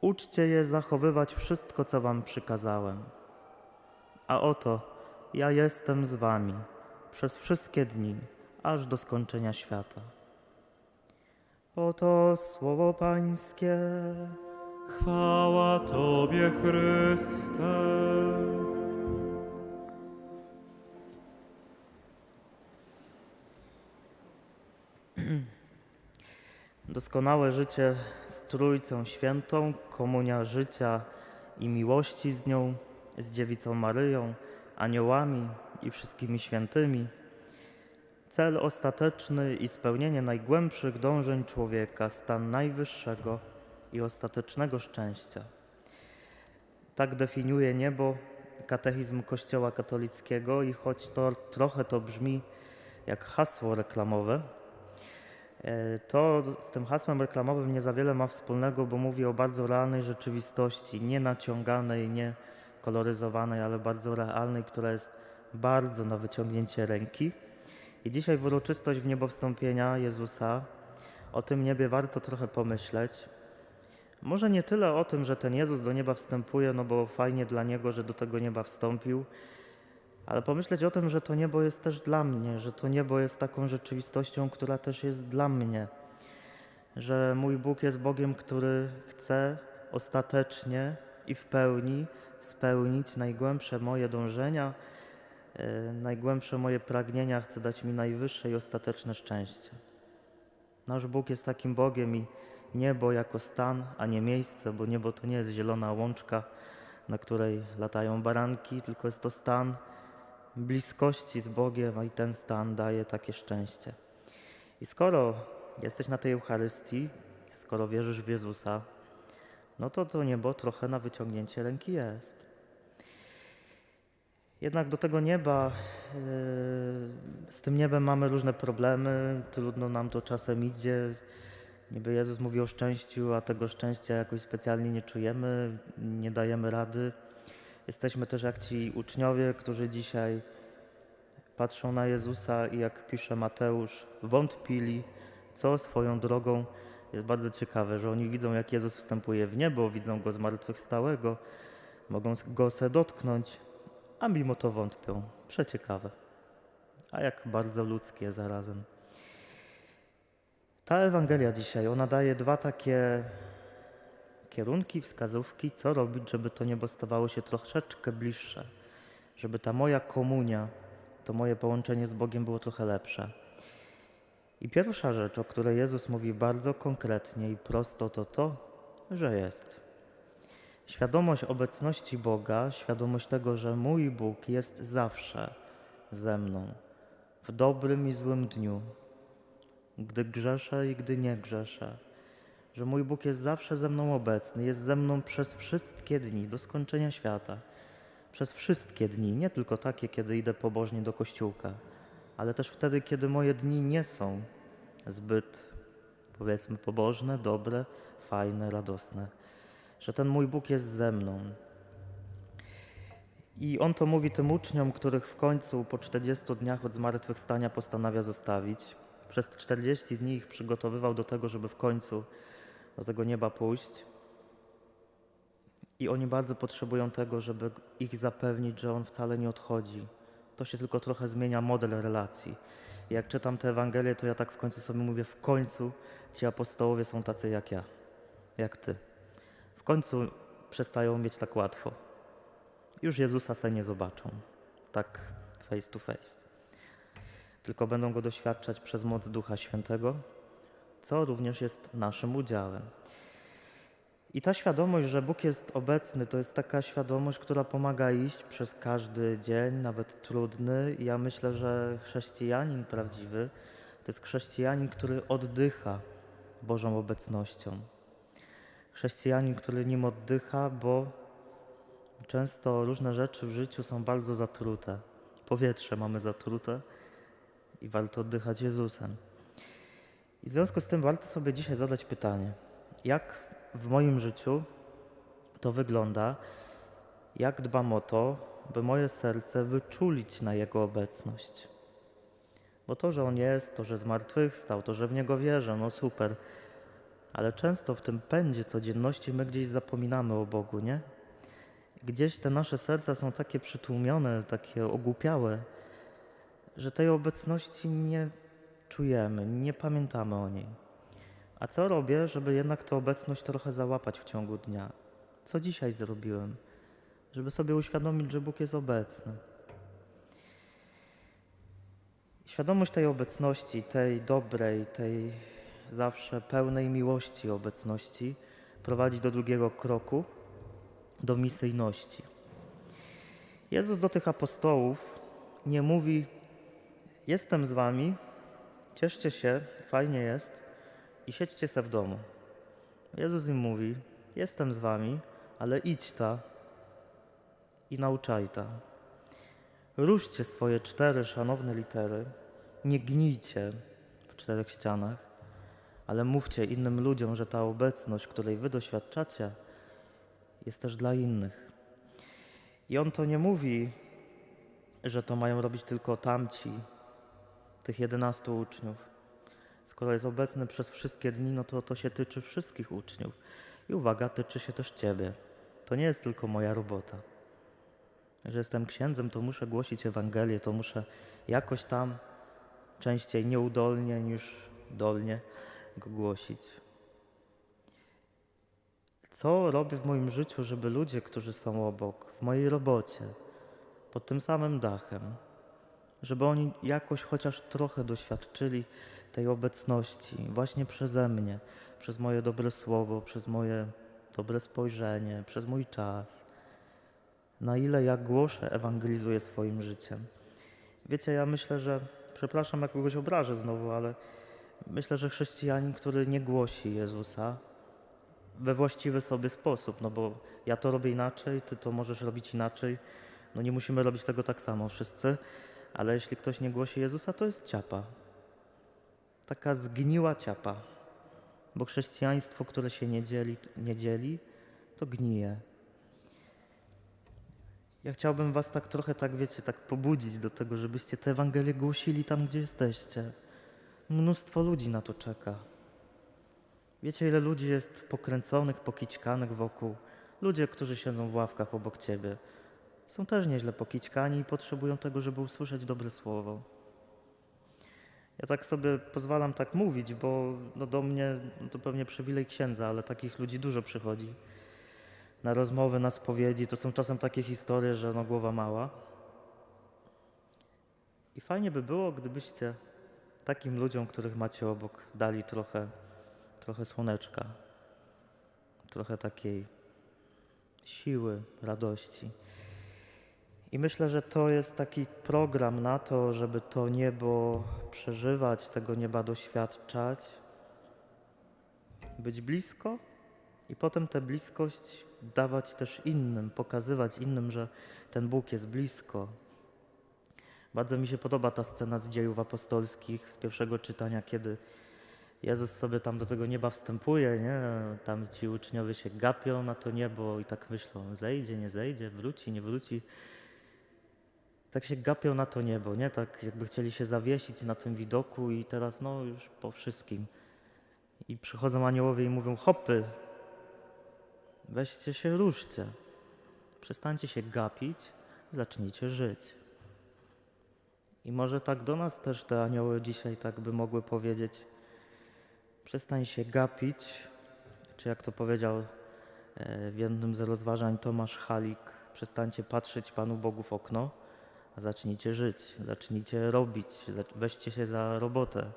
Uczcie je zachowywać wszystko, co wam przykazałem. A oto ja jestem z wami przez wszystkie dni, aż do skończenia świata. Oto słowo Pańskie. Chwała Tobie, Chryste. Doskonałe życie z Trójcą Świętą, komunia życia i miłości z nią, z Dziewicą Maryją, aniołami i wszystkimi świętymi. Cel ostateczny i spełnienie najgłębszych dążeń człowieka, stan najwyższego i ostatecznego szczęścia. Tak definiuje niebo katechizm Kościoła katolickiego i choć to trochę to brzmi jak hasło reklamowe, To z tym hasłem reklamowym nie za wiele ma wspólnego, bo mówi o bardzo realnej rzeczywistości, nie naciąganej, nie koloryzowanej, ale bardzo realnej, która jest bardzo na wyciągnięcie ręki. I dzisiaj w uroczystość w niebo wstąpienia Jezusa o tym niebie warto trochę pomyśleć. Może nie tyle o tym, że ten Jezus do nieba wstępuje, no bo fajnie dla Niego, że do tego nieba wstąpił, ale pomyśleć o tym, że to niebo jest też dla mnie, że to niebo jest taką rzeczywistością, która też jest dla mnie, że mój Bóg jest Bogiem, który chce ostatecznie i w pełni spełnić najgłębsze moje dążenia, e, najgłębsze moje pragnienia, chce dać mi najwyższe i ostateczne szczęście. Nasz Bóg jest takim Bogiem i niebo jako stan, a nie miejsce, bo niebo to nie jest zielona łączka, na której latają baranki, tylko jest to stan bliskości z Bogiem, i ten stan daje takie szczęście. I skoro jesteś na tej Eucharystii, skoro wierzysz w Jezusa, no to to niebo trochę na wyciągnięcie ręki jest. Jednak do tego nieba, yy, z tym niebem mamy różne problemy, trudno nam to czasem idzie. Niby Jezus mówi o szczęściu, a tego szczęścia jakoś specjalnie nie czujemy, nie dajemy rady. Jesteśmy też jak ci uczniowie, którzy dzisiaj patrzą na Jezusa i jak pisze Mateusz, wątpili, co swoją drogą jest bardzo ciekawe, że oni widzą, jak Jezus wstępuje w niebo, widzą go zmartwychwstałego, mogą go se dotknąć, a mimo to wątpią. Przeciekawe. A jak bardzo ludzkie zarazem. Ta Ewangelia dzisiaj, ona daje dwa takie kierunki, wskazówki, co robić, żeby to niebo stawało się troszeczkę bliższe, żeby ta moja komunia, to moje połączenie z Bogiem było trochę lepsze. I pierwsza rzecz, o której Jezus mówi bardzo konkretnie i prosto, to to, że jest. Świadomość obecności Boga, świadomość tego, że mój Bóg jest zawsze ze mną, w dobrym i złym dniu, gdy grzeszę i gdy nie grzeszę że mój Bóg jest zawsze ze mną obecny, jest ze mną przez wszystkie dni do skończenia świata. Przez wszystkie dni, nie tylko takie, kiedy idę pobożnie do kościółka, ale też wtedy, kiedy moje dni nie są zbyt, powiedzmy, pobożne, dobre, fajne, radosne. Że ten mój Bóg jest ze mną. I on to mówi tym uczniom, których w końcu po 40 dniach od zmartwychwstania postanawia zostawić. Przez 40 dni ich przygotowywał do tego, żeby w końcu do tego nieba pójść. I oni bardzo potrzebują tego, żeby ich zapewnić, że on wcale nie odchodzi. To się tylko trochę zmienia model relacji. Jak czytam tę Ewangelię, to ja tak w końcu sobie mówię, w końcu ci apostołowie są tacy jak ja, jak ty. W końcu przestają mieć tak łatwo. Już Jezusa se nie zobaczą, tak face to face. Tylko będą go doświadczać przez moc Ducha Świętego, co również jest naszym udziałem. I ta świadomość, że Bóg jest obecny, to jest taka świadomość, która pomaga iść przez każdy dzień, nawet trudny. I ja myślę, że chrześcijanin prawdziwy to jest chrześcijanin, który oddycha Bożą obecnością. Chrześcijanin, który nim oddycha, bo często różne rzeczy w życiu są bardzo zatrute. Powietrze mamy zatrute i warto oddychać Jezusem. I w związku z tym warto sobie dzisiaj zadać pytanie, jak w moim życiu to wygląda, jak dbam o to, by moje serce wyczulić na Jego obecność. Bo to, że On jest, to, że zmartwychwstał, to, że w Niego wierzę, no super. Ale często w tym pędzie codzienności my gdzieś zapominamy o Bogu, nie? Gdzieś te nasze serca są takie przytłumione, takie ogłupiałe, że tej obecności nie czujemy, nie pamiętamy o niej. A co robię, żeby jednak tę obecność trochę załapać w ciągu dnia? Co dzisiaj zrobiłem? Żeby sobie uświadomić, że Bóg jest obecny. Świadomość tej obecności, tej dobrej, tej zawsze pełnej miłości obecności prowadzi do drugiego kroku, do misyjności. Jezus do tych apostołów nie mówi: Jestem z wami, cieszcie się, fajnie jest i siedźcie se w domu. Jezus im mówi: Jestem z wami, ale idź ta i nauczaj ta. Ruszcie swoje cztery szanowne litery, nie gnijcie w czterech ścianach, ale mówcie innym ludziom, że ta obecność, której wy doświadczacie, jest też dla innych. I on to nie mówi, że to mają robić tylko tamci, tych jedenastu uczniów. Skoro jest obecny przez wszystkie dni, no to to się tyczy wszystkich uczniów. I uwaga, tyczy się też ciebie. To nie jest tylko moja robota. Że jestem księdzem, to muszę głosić Ewangelię, to muszę jakoś tam częściej nieudolnie niż dolnie go głosić. Co robię w moim życiu, żeby ludzie, którzy są obok, w mojej robocie, pod tym samym dachem, żeby oni jakoś chociaż trochę doświadczyli tej obecności właśnie przeze mnie, przez moje dobre słowo, przez moje dobre spojrzenie, przez mój czas. Na ile ja głoszę, ewangelizuję swoim życiem. Wiecie, ja myślę, że, przepraszam, jak kogoś obrażę znowu, ale myślę, że chrześcijanin, który nie głosi Jezusa we właściwy sobie sposób, no bo ja to robię inaczej, ty to możesz robić inaczej, no nie musimy robić tego tak samo wszyscy, ale jeśli ktoś nie głosi Jezusa, to jest ciapa. Taka zgniła ciapa. Bo chrześcijaństwo, które się nie dzieli, nie dzieli to gnije. Ja chciałbym was tak trochę, tak wiecie, tak pobudzić do tego, żebyście tę Ewangelię głosili tam, gdzie jesteście. Mnóstwo ludzi na to czeka. Wiecie, ile ludzi jest pokręconych, pokićkanych wokół? Ludzie, którzy siedzą w ławkach obok ciebie, są też nieźle pokićkani i potrzebują tego, żeby usłyszeć dobre słowo. Ja tak sobie pozwalam tak mówić, bo no do mnie no to pewnie przywilej księdza, ale takich ludzi dużo przychodzi. Na rozmowy, na spowiedzi, to są czasem takie historie, że no głowa mała. I fajnie by było, gdybyście takim ludziom, których macie obok, dali trochę, trochę słoneczka, trochę takiej siły, radości. I myślę, że to jest taki program na to, żeby to niebo przeżywać, tego nieba doświadczać, być blisko i potem tę bliskość dawać też innym, pokazywać innym, że ten Bóg jest blisko. Bardzo mi się podoba ta scena z dziejów apostolskich, z pierwszego czytania, kiedy Jezus sobie tam do tego nieba wstępuje, nie? Tam ci uczniowie się gapią na to niebo i tak myślą, zejdzie, nie zejdzie, wróci, nie wróci tak się gapią na to niebo, nie? Tak jakby chcieli się zawiesić na tym widoku i teraz no już po wszystkim. I przychodzą aniołowie i mówią, hopy, weźcie się, ruszcie. Przestańcie się gapić, zacznijcie żyć. I może tak do nas też te anioły dzisiaj tak by mogły powiedzieć, przestań się gapić, czy jak to powiedział e, w jednym z rozważań Tomasz Halik, przestańcie patrzeć Panu Bogu w okno, zacznijcie żyć, zacznijcie robić, weźcie się za robotę.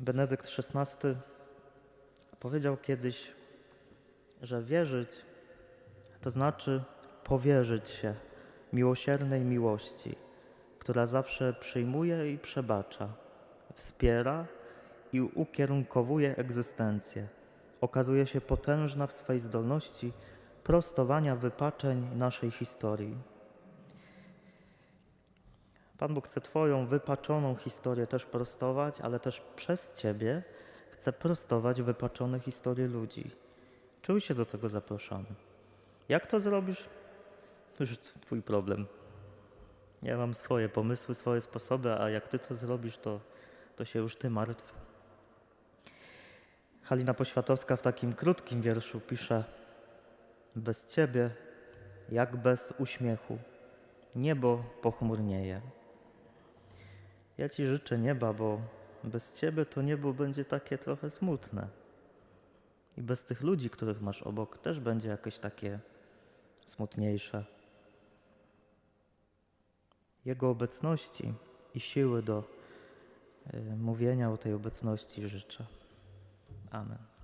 Benedykt XVI powiedział kiedyś, że wierzyć to znaczy powierzyć się miłosiernej miłości, która zawsze przyjmuje i przebacza, wspiera i ukierunkowuje egzystencję. Okazuje się potężna w swej zdolności prostowania wypaczeń naszej historii. Pan Bóg chce Twoją wypaczoną historię też prostować, ale też przez Ciebie chce prostować wypaczone historie ludzi. Czuj się do tego zaproszony. Jak to zrobisz? To już Twój problem. Ja mam swoje pomysły, swoje sposoby, a jak Ty to zrobisz, to, to się już Ty martw. Halina Poświatowska w takim krótkim wierszu pisze: Bez Ciebie, jak bez uśmiechu, niebo pochmurnieje. Ja Ci życzę nieba, bo bez Ciebie to niebo będzie takie trochę smutne. I bez tych ludzi, których masz obok, też będzie jakieś takie smutniejsze. Jego obecności i siły do y, mówienia o tej obecności życzę. Amen.